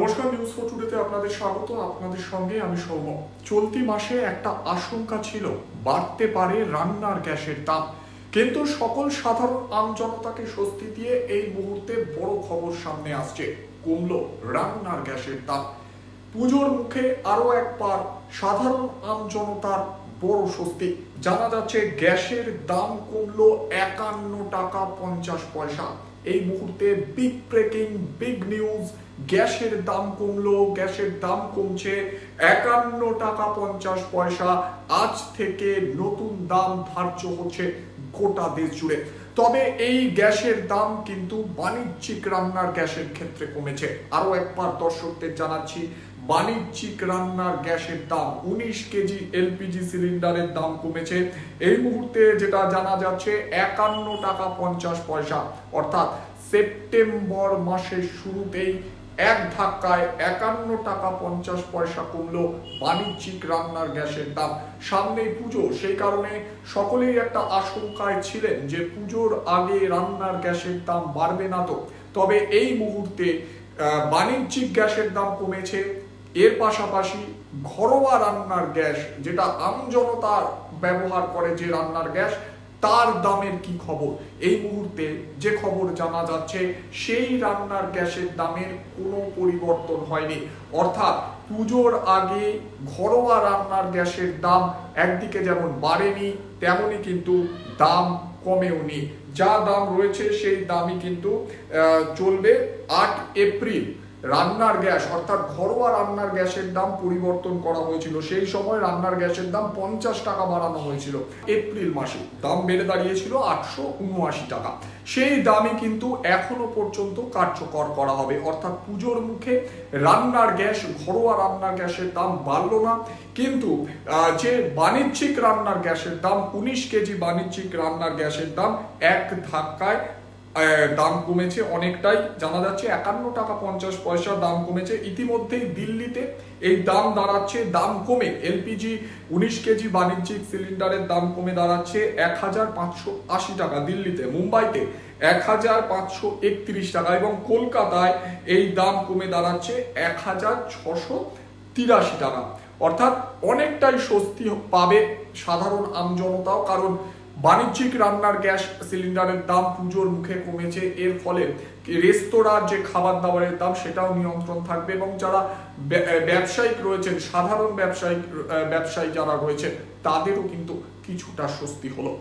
নমস্কার news four টুডেতে আপনাদের স্বাগত আপনাদের সঙ্গে আমি সৌম চলতি মাসে একটা আশঙ্কা ছিল, বাড়তে পারে রান্নার গ্যাসের দাম। কিন্তু সকল সাধারণ আমজনতাকে স্বস্তি দিয়ে এই মুহূর্তে বড় খবর সামনে আসছে। কমলো রান্নার গ্যাসের দাম। পুজোর মুখে আরও একবার সাধারণ আমজনতার বড় স্বস্তি। জানা যাচ্ছে, গ্যাসের দাম কমল একান্ন টাকা পঞ্চাশ পয়সা। এই মুহূর্তে বিগ ব্রেকিং বিগ নিউজ গ্যাসের দাম কমলো, গ্যাসের দাম কমছে। একান্ন টাকা পঞ্চাশ পয়সা। আজ থেকে নতুন দাম ধার্য হচ্ছে গোটা দেশ জুড়ে। তবে এই গ্যাসের দাম কিন্তু বাণিজ্যিক রান্নার গ্যাসের ক্ষেত্রে কমেছে। আরও একবার দর্শকদের জানাচ্ছি, বাণিজ্যিক রান্নার গ্যাসের দাম উনিশ কেজি এলপিজি সিলিন্ডারের দাম কমেছে। এই মুহূর্তে যেটা জানা যাচ্ছে, একান্ন টাকা পঞ্চাশ পয়সা। অর্থাৎ সেপ্টেম্বর মাসের শুরুতেই এক ধাক্কায় একান্ন টাকা পঞ্চাশ পয়সা কমলো বাণিজ্যিক রান্নার গ্যাসের দাম। সামনেই পুজো, সেই কারণে সকলেই একটা আশঙ্কায় ছিলেন যে পুজোর আগে রান্নার গ্যাসের দাম বাড়বে না তো। তবে এই মুহূর্তে বাণিজ্যিক গ্যাসের দাম কমেছে। এর পাশাপাশি ঘরোয়া রান্নার গ্যাস, যেটা আমজনতা ব্যবহার করে যে রান্নার গ্যাস তার দামের কি খবর? এই মুহূর্তে যে খবর জানা যাচ্ছে, সেই রান্নার গ্যাসের দামের কোনো পরিবর্তন হয়নি। অর্থাৎ পুজোর আগে ঘরোয়া রান্নার গ্যাসের দাম একদিকে যেমন বাড়েনি, তেমনই কিন্তু দাম কমেও নি। যা দাম রয়েছে, সেই দামই কিন্তু চলবে আট এপ্রিল। রান্নার গ্যাস, অর্থাৎ ঘরোয়া রান্নার গ্যাসের দাম পরিবর্তন করা হয়েছিল। সেই সময় রান্নার গ্যাসের দাম পঞ্চাশ টাকা বাড়ানো হয়েছিল। এপ্রিল মাসে দাম বেড়ে দাঁড়িয়েছিল আটশো উনআশি টাকা। সেই দামই কিন্তু এখনও পর্যন্ত কার্যকর করা হবে। অর্থাৎ পুজোর মুখে রান্নার গ্যাস, ঘরোয়া রান্নার গ্যাসের দাম বাড়লো না। কিন্তু যে বাণিজ্যিক রান্নার গ্যাসের দাম, উনিশ কেজি বাণিজ্যিক রান্নার গ্যাসের দাম এক ধাক্কায় দাম কমেছে অনেকটাই, জানা যাচ্ছে একান্ন টাকা পঞ্চাশ পয়সার দাম কমেছে। ইতিমধ্যেই দিল্লিতে এই দাম দাঁড়াচ্ছে, দাম কমে। এলপিজি উনিশ কেজি বাণিজ্যিক সিলিন্ডারের দাম কমে দাঁড়াচ্ছে এক হাজার পাঁচশো আশি টাকা দিল্লিতে, মুম্বাইতে এক হাজার পাঁচশো একত্রিশ টাকা এবং কলকাতায় এই দাম কমে দাঁড়াচ্ছে এক হাজার ছশো তিরাশি টাকা। অর্থাৎ অনেকটাই স্বস্তি পাবে সাধারণ আমজনতাও, কারণ বাণিজ্যিক রান্নার গ্যাস সিলিন্ডারের দাম পুজোর মুখে কমেছে। এর ফলে রেস্তোরাঁর যে খাবার দাবারের দাম, সেটাও নিয়ন্ত্রণ থাকবে এবং যারা ব্য- ব্যবসায়িক রয়েছেন, সাধারণ ব্যবসায়িক ব্যবসায়ী যারা রয়েছে তাদেরও কিন্তু কিছুটা স্বস্তি হলো।